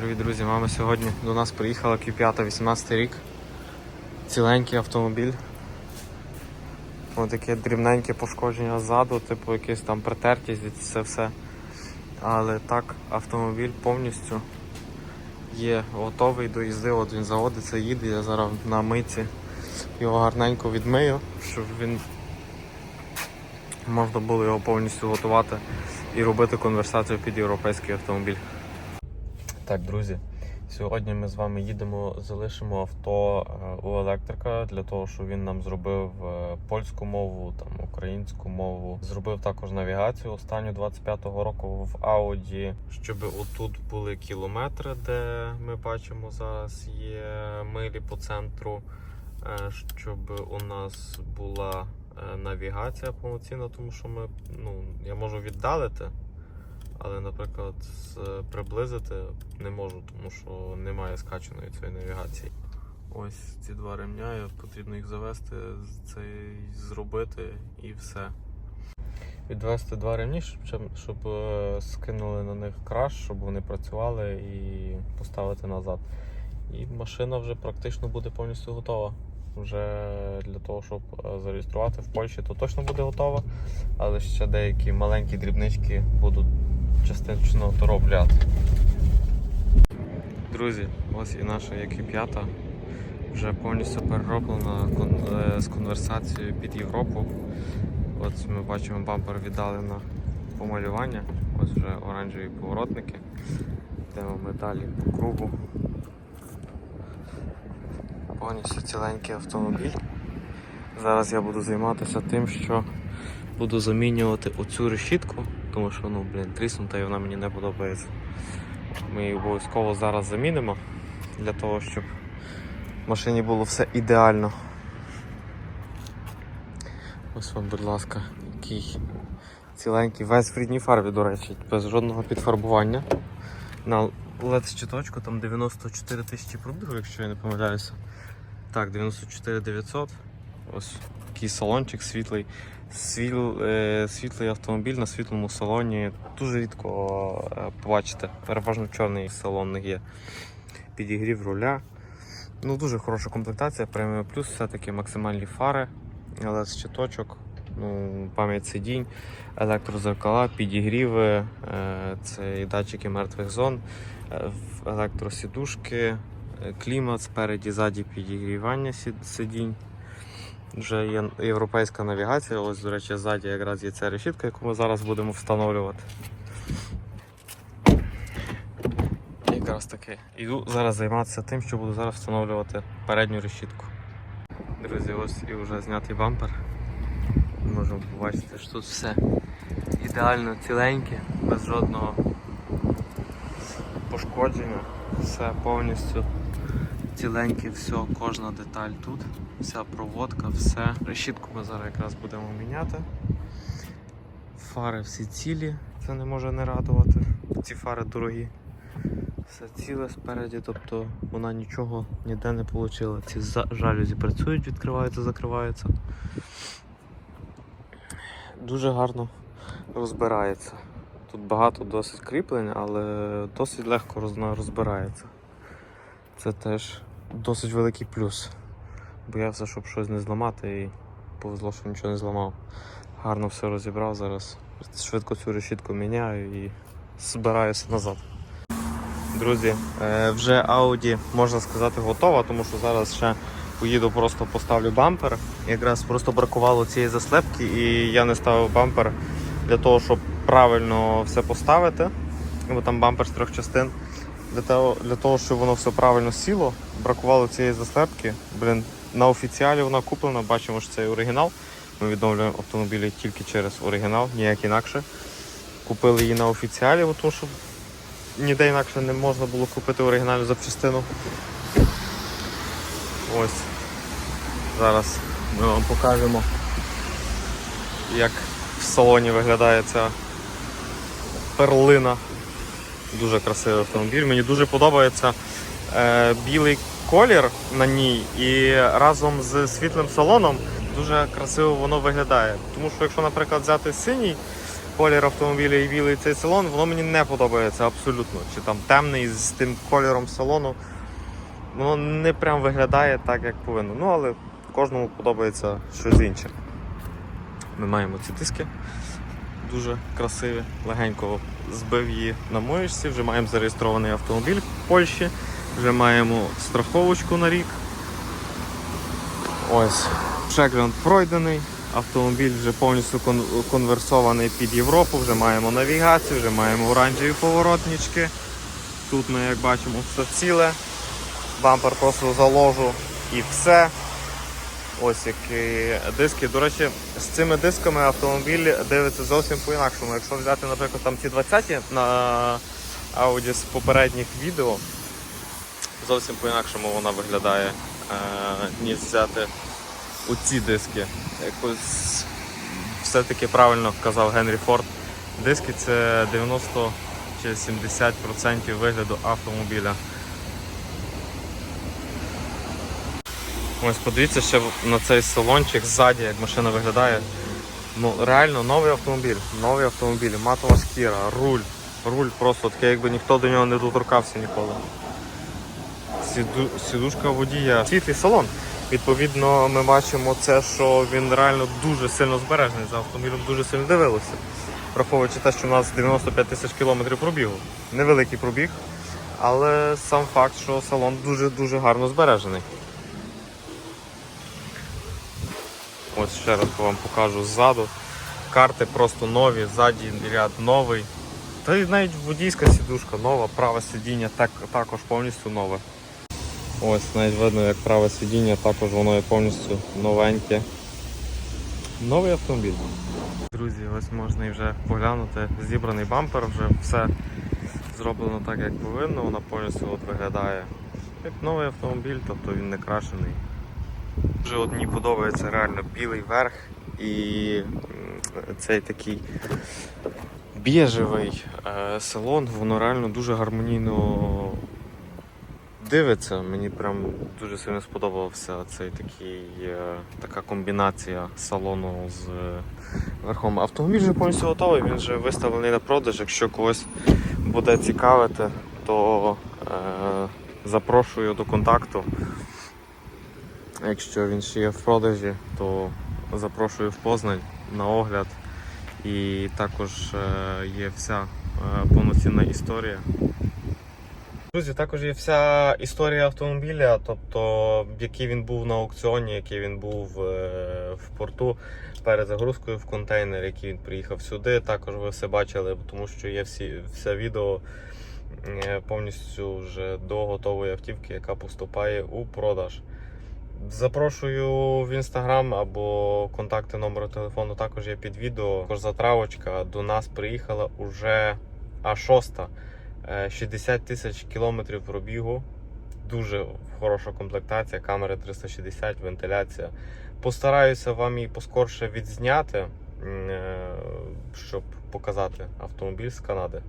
Привіт, друзі! Мама сьогодні до нас приїхала Q5 18 рік. Ціленький автомобіль. Ось таке дрібненьке пошкодження ззаду, типу якась там притертість це все. Але так, автомобіль повністю є готовий до їзди. От він заводиться, їде. Я зараз на митці його гарненько відмию, щоб він можна було його повністю готувати і робити конверсацію під європейський автомобіль. Так, друзі, сьогодні ми з вами їдемо, залишимо авто е, у електрика для того, щоб він нам зробив е, польську мову, там українську мову. Зробив також навігацію останню 25-го року в Audi, щоб отут були кілометри, де ми бачимо зараз є милі по центру, е, щоб у нас була навігація повноцінна, тому що ми, ну, я можу віддалити. Але, наприклад, приблизити не можу, тому що немає скачаної цієї навігації. Ось ці два ремня, потрібно їх завести, це зробити і все. Відвести два ремні, щоб, щоб- щоб е, скинули на них краш, щоб вони працювали і поставити назад. І машина вже практично буде повністю готова. Вже для того, щоб е, зареєструвати в Польщі, то точно буде готова, але ще деякі маленькі дрібнички будуть частично доробляти. Друзі, ось і наша як 5 вже повністю перероблена е, з конверсацією під Європу. От ми бачимо, бампер віддали на помалювання. Ось вже оранжеві поворотники. Йдемо ми далі по кругу. Повністю ціленький автомобіль. Зараз я буду займатися тим, що буду замінювати оцю решітку, тому що ну, блін, тріснута і вона мені не подобається. Ми її обов'язково зараз замінимо для того, щоб в машині було все ідеально. Ось вам, будь ласка, який ціленький, весь в рідній фарбі, до речі, без жодного підфарбування. На led щиточку там 94 тисячі пробігу, якщо я не помиляюся. Так, 94 900. Ось такий салончик світлий. Свіл, е, світлий автомобіль на світлому салоні. Дуже рідко е, побачите. Переважно чорний салон них є. Підігрів руля. Ну, дуже хороша комплектація, преміум плюс, все-таки максимальні фари, але щиточок, ну, пам'ять сидінь, електрозеркала, підігріви, е, це і датчики мертвих зон, е, електросідушки, клімат спереді, ззаді підігрівання сидінь. Вже є європейська навігація. Ось, до речі, ззаді якраз є ця решітка, яку ми зараз будемо встановлювати. Якраз таки. Іду зараз займатися тим, що буду зараз встановлювати передню решітку. Друзі, ось і вже знятий бампер. Можемо побачити, що тут все ідеально ціленьке, без жодного пошкодження. Все повністю ціленьке, все, кожна деталь тут, вся проводка, все. Решітку ми зараз якраз будемо міняти. Фари всі цілі, це не може не радувати. Ці фари дорогі. Все ціле спереді, тобто вона нічого ніде не отримала. Ці жалюзі працюють, відкриваються, закриваються. Дуже гарно розбирається. Тут багато досить кріплень, але досить легко розбирається. Це теж досить великий плюс. Боявся, щоб щось не зламати і повезло, що нічого не зламав. Гарно все розібрав зараз. Швидко цю решітку міняю і збираюся назад. Друзі, е, вже Audi, можна сказати, готова, тому що зараз ще поїду, просто поставлю бампер. Якраз просто бракувало цієї заслепки, і я не ставив бампер для того, щоб правильно все поставити. Бо там бампер з трьох частин. Для того, для того, щоб воно все правильно сіло, бракувало цієї заслепки. Блін, на офіціалі вона куплена, бачимо, що це оригінал. Ми відновлюємо автомобілі тільки через оригінал, ніяк інакше. Купили її на офіціалі, тому що ніде інакше не можна було купити оригінальну запчастину. Ось. Зараз ми вам покажемо, як в салоні виглядає ця перлина. Дуже красивий автомобіль. Мені дуже подобається е, білий колір на ній і разом з світлим салоном дуже красиво воно виглядає. Тому що якщо, наприклад, взяти синій колір автомобіля і білий цей салон, воно мені не подобається абсолютно. Чи там темний з тим кольором салону. Воно не прям виглядає так, як повинно. Ну, але кожному подобається щось інше. Ми маємо ці диски дуже красиві. Легенько збив її на моєчці. Вже маємо зареєстрований автомобіль в Польщі. Вже маємо страховочку на рік. Ось, чекграунд пройдений. Автомобіль вже повністю конверсований під Європу, вже маємо навігацію, вже маємо оранжеві поворотнички. Тут ми, як бачимо, все ціле. Бампер просто заложу і все. Ось які диски. До речі, з цими дисками автомобіль дивиться зовсім по-інакшому. Якщо взяти, наприклад, там ці 20 на Audi з попередніх відео, зовсім по-інакшому вона виглядає, е, ніж взяти оці диски. Якось все-таки правильно казав Генрі Форд. Диски це 90 чи 70% вигляду автомобіля. Ось подивіться ще на цей салончик ззаді, як машина виглядає. Ну реально новий автомобіль, новий автомобіль, матова шкіра, руль. Руль просто таке, якби ніхто до нього не доторкався ніколи. Сіду, сідушка водія. Світлий салон. Відповідно, ми бачимо це, що він реально дуже сильно збережений. За автомобілем дуже сильно дивилося. Враховуючи те, що у нас 95 тисяч кілометрів пробігу. Невеликий пробіг, але сам факт, що салон дуже-дуже гарно збережений. Ось ще раз вам покажу ззаду. Карти просто нові, ззаді ряд новий. Та й навіть водійська сідушка нова, праве сидіння так, також повністю нове. Ось навіть видно, як праве сидіння, також воно є повністю новеньке. Новий автомобіль. Друзі, ось можна і вже поглянути. Зібраний бампер, вже все зроблено так, як повинно. Вона повністю от виглядає як новий автомобіль, тобто він не крашений. Дуже одній подобається реально білий верх і цей такий біжевий е, салон, воно реально дуже гармонійно дивиться. Мені прям дуже сильно сподобався цей такий, е, така комбінація салону з е, верхом. Автомобіль вже повністю готовий, він вже виставлений на продаж. Якщо когось буде цікавити, то е, запрошую до контакту. Якщо він ще є в продажі, то запрошую в Познань на огляд. І також е, є вся повноцінна історія. Друзі, також є вся історія автомобіля, тобто який він був на аукціоні, який він був е, в порту перед загрузкою в контейнер, який він приїхав сюди. Також ви все бачили, тому що є всі, все відео е, повністю вже до готової автівки, яка поступає у продаж. Запрошую в інстаграм або контакти номеру телефону також є під відео. Також затравочка до нас приїхала уже А6. Е, 60 тисяч кілометрів пробігу. Дуже хороша комплектація, камери 360, вентиляція. Постараюся вам її поскорше відзняти, е, щоб показати автомобіль з Канади.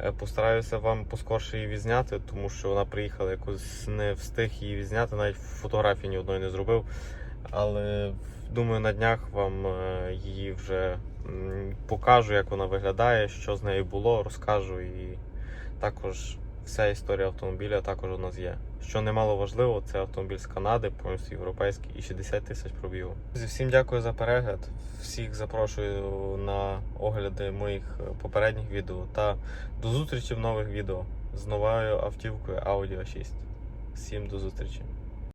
Е, Постараюся вам поскорше її відзняти, тому що вона приїхала якось не встиг її відзняти, навіть фотографії ні одної не зробив. Але думаю, на днях вам е, її вже покажу, як вона виглядає, що з нею було, розкажу і також вся історія автомобіля також у нас є. Що немало важливо, це автомобіль з Канади, повністю європейський і 60 тисяч пробігу. Всім дякую за перегляд. Всіх запрошую на огляди моїх попередніх відео та до зустрічі в нових відео з новою автівкою Audi A6. Всім до зустрічі!